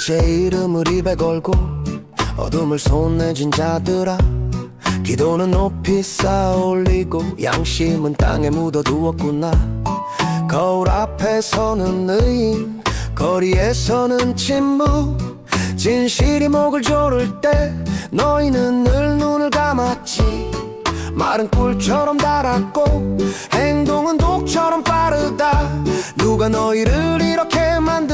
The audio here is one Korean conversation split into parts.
제 이름을 입에 걸고 어둠을 손내진 자들아 기도는 높이 쌓아 올리고 양심은 땅에 묻어두었구나. 거울 앞에서는 의인 거리에서는 침묵. 진실이 목을 조를 때 너희는 늘 눈을 감았지. 말은 꿀처럼 달았고 행동은 독처럼 빠르다. 누가 너희를 이렇게 만들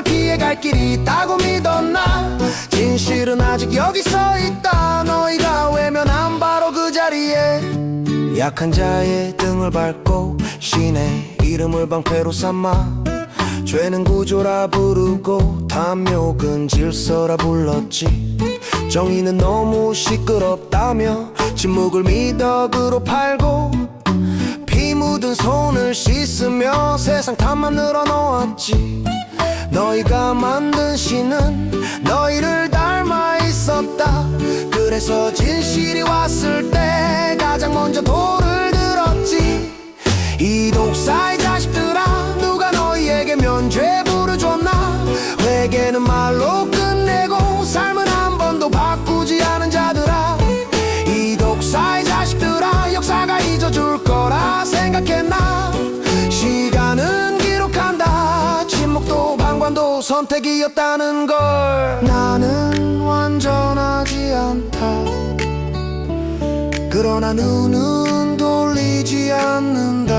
심판을 피해 갈 길이 있다고 믿었나? 진실은 아직 여기 서 있다. 너희가 외면한 바로 그 자리에 약한 자의 등을 밟고 신의 이름을 방패로 삼아 죄는 구조라 부르고 탐욕은 질서라 불렀지. 정의는 너무 시끄럽다며 침묵을 미덕으로 팔고 피 묻은 손을 씻으며 세상 탐만 늘어놓았지 너희가 만든 신은 너희를 닮아 있었다. 그래서 진실이 왔을 때 가장 먼저 돌을 선택이었다는 걸. 나는 완전하지 않다. 그러나 눈은 돌리지 않는다.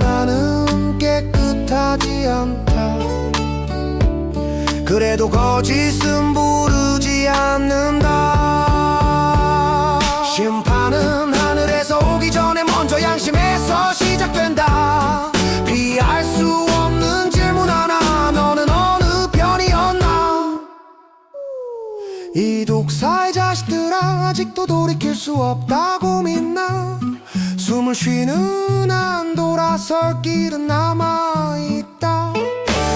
나는 깨끗하지 않다. 그래도 거짓은 부르지 않는다. 심판은 하늘에서 오기 전에 먼저 양심에서 시작된다 이 독사의 자식들아 아직도 돌이킬 수 없다고 믿나? 숨을 쉬는 한 돌아설 길은 남아있다.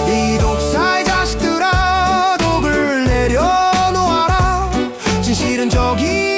이 독사의 자식들아 독을 내려놓아라. 진실은 저기